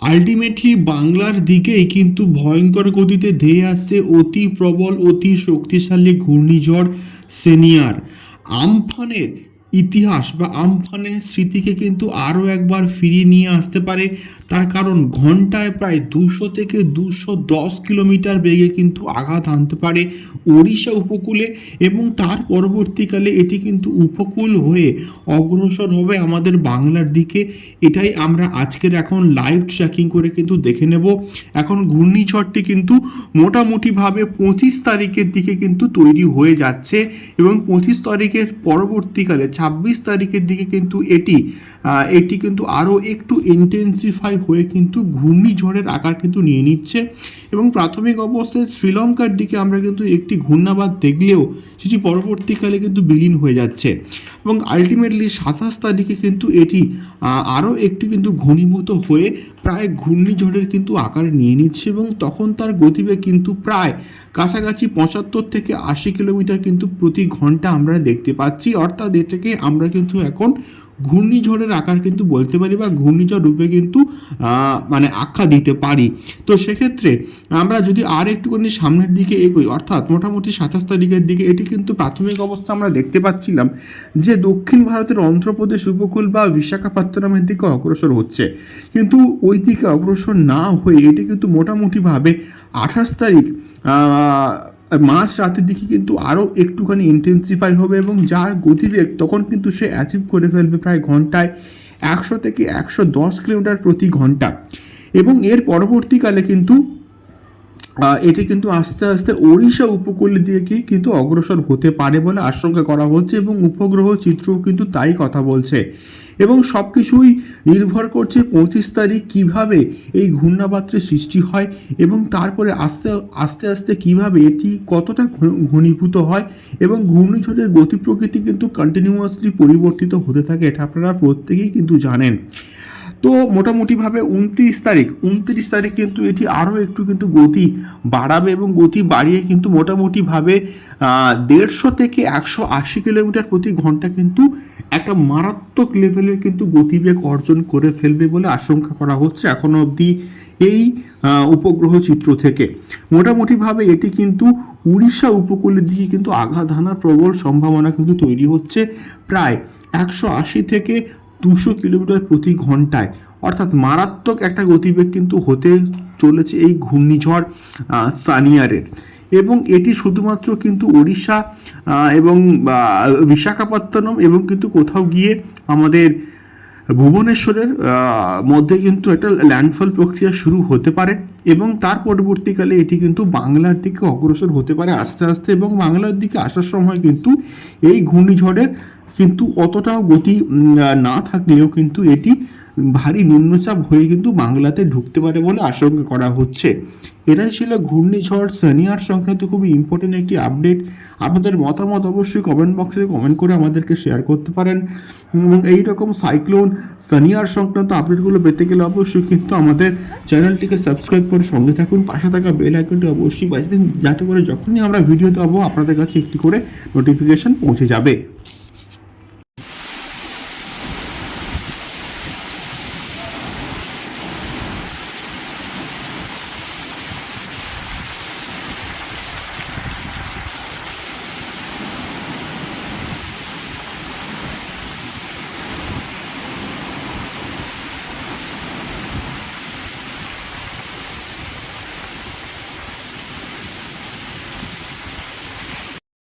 Ultimately বাংলার দিকেই কিন্তু ভয়ঙ্কর গতিতে ধেয়ে আসছে অতি প্রবল, অতি শক্তিশালী ঘূর্ণিঝড় সেনিয়ার। আমফানের ইতিহাস বা আমফানের স্মৃতিকে কিন্তু আরও একবার ফিরিয়ে নিয়ে আসতে পারে। তার কারণ ঘন্টায় প্রায় দুশো থেকে দুশো দশ কিলোমিটার বেগে কিন্তু আঘাত আনতে পারে ওড়িশা উপকূলে এবং তার পরবর্তীকালে এটি কিন্তু উপকূল হয়ে অগ্রসর হবে আমাদের বাংলার দিকে। এটাই আমরা আজকের এখন লাইভ ট্র্যাকিং করে কিন্তু দেখে নেব। এখন ঘূর্ণিঝড়টি কিন্তু মোটামুটিভাবে পঁচিশ তারিখের দিকে কিন্তু তৈরি হয়ে যাচ্ছে এবং পঁচিশ তারিখের পরবর্তীকালে ছাব্বিশ তারিখের দিকে কিন্তু এটি এটি কিন্তু আরও একটু ইন্টেন্সিফাই হয়ে কিন্তু ঘূর্ণিঝড়ের আকার কিন্তু নিয়ে নিচ্ছে। এবং প্রাথমিক অবস্থায় শ্রীলঙ্কার দিকে আমরা কিন্তু একটি ঘূর্ণাবাদ দেখলেও সেটি পরবর্তীকালে কিন্তু বিলীন হয়ে যাচ্ছে। এবং আলটিমেটলি সাতাশ তারিখে কিন্তু এটি আরও একটি কিন্তু ঘনীভূত হয়ে প্রায় ঘূর্ণিঝড়ের কিন্তু আকার নিয়ে নিচ্ছে এবং তখন তার গতিবেগ কিন্তু প্রায় কাছাকাছি পঁচাত্তর থেকে আশি কিলোমিটার কিন্তু প্রতি ঘণ্টা আমরা দেখতে পাচ্ছি। অর্থাৎ এটাকে আমরা কিন্তু এখন ঘূর্ণিঝড়ের আকার কিন্তু বলতে পারি বা ঘূর্ণিঝড় রূপে কিন্তু মানে আখ্যা দিতে পারি। তো সেক্ষেত্রে আমরা যদি আর একটুখানি সামনের দিকে এগোই, অর্থাৎ মোটামুটি সাতাশ তারিখের দিকে, এটি কিন্তু প্রাথমিক অবস্থা আমরা দেখতে পাচ্ছিলাম যে দক্ষিণ ভারতের অন্ধ্রপ্রদেশ উপকূল বা বিশাখাপত্তনমের দিকে অগ্রসর হচ্ছে। কিন্তু ওই দিকে অগ্রসর না হয়ে এটি কিন্তু মোটামুটিভাবে আঠাশ তারিখ মাঝ রাতের দিকে কিন্তু আরও একটুখানি ইন্টেন্সিফাই হবে এবং যার গতিবেগ তখন কিন্তু সে অ্যাচিভ করে ফেলবে প্রায় ঘন্টায় একশো থেকে একশো দশ কিলোমিটার প্রতি ঘণ্টা। এবং এর পরবর্তীকালে কিন্তু এটি কিন্তু আস্তে আস্তে ওড়িশা উপকূলের দিকে কিন্তু অগ্রসর হতে পারে বলে আশঙ্কা করা হচ্ছে এবং উপগ্রহ চিত্রও কিন্তু তাই কথা বলছে। এবং সব কিছুই নির্ভর করছে পঁচিশ তারিখ কীভাবে এই ঘূর্ণাবাত্রের সৃষ্টি হয় এবং তারপরে আস্তে আস্তে আস্তে কীভাবে এটি কতটা ঘনীভূত হয় এবং ঘূর্ণিঝড়ের গতি প্রকৃতি কিন্তু কন্টিনিউয়াসলি পরিবর্তিত হতে থাকে, এটা আপনারা প্রত্যেকেই কিন্তু জানেন। তো মোটামুটিভাবে উনত্রিশ তারিখ উনত্রিশ তারিখ কিন্তু এটি আরও একটু কিন্তু গতি বাড়াবে এবং গতি বাড়িয়ে কিন্তু মোটামুটিভাবে দেড়শো থেকে একশো আশি কিলোমিটার প্রতি ঘণ্টা কিন্তু একটা মারাত্মক লেভেলের কিন্তু গতিবেগ অর্জন করে ফেলবে বলে আশঙ্কা করা হচ্ছে এখনও অবধি এই উপগ্রহ চিত্র থেকে। মোটামুটিভাবে এটি কিন্তু উড়িষ্যা উপকূলের দিকে কিন্তু আঘাত হানার প্রবল সম্ভাবনা কিন্তু তৈরি হচ্ছে। প্রায় একশো আশি থেকে দুশো কিলোমিটার প্রতি ঘন্টায়। অর্থাৎ মারাত্মক একটা গতিবেগ কিন্তু হতে চলেছে এই ঘূর্ণিঝড় সানিয়ারের। এবং এটি শুধুমাত্র কিন্তু ওড়িশা এবং বিশাখাপত্তনম এবং কিন্তু কোথাও গিয়ে আমাদের ভুবনেশ্বরের মধ্যে কিন্তু একটা ল্যান্ডফল প্রক্রিয়া শুরু হতে পারে এবং তার পরবর্তীকালে এটি কিন্তু বাংলার দিকে অগ্রসর হতে পারে আস্তে আস্তে এবং বাংলার দিকে আসার সময় কিন্তু এই ঘূর্ণিঝড়ের কিন্তু অতটাও গতি না থাকলেও কিন্তু এটি ভারী নিম্নচাপ হয়ে কিন্তু বাংলাতে ঢুকতে পারে বলে আশঙ্কা করা হচ্ছে। এটাই ছিল ঘূর্ণিঝড় সানিয়ার সংক্রান্ত খুবই ইম্পর্টেন্ট একটি আপডেট আপনাদের মতামত অবশ্যই কমেন্ট বক্সে কমেন্ট করে আমাদেরকে শেয়ার করতে পারেন। এবং এই রকম সাইক্লোন সানিয়ার সংক্রান্ত আপডেটগুলো পেতে গেলে অবশ্যই কিন্তু আমাদের চ্যানেলটিকে সাবস্ক্রাইব করে সঙ্গে থাকুন। পাশে থাকা বেল আইকনটি অবশ্যই বাজিয়ে দিন। যাতে করে যখনই আমরা ভিডিও দেবো, আপনাদের কাছে একটি করে নোটিফিকেশন পৌঁছে যাবে।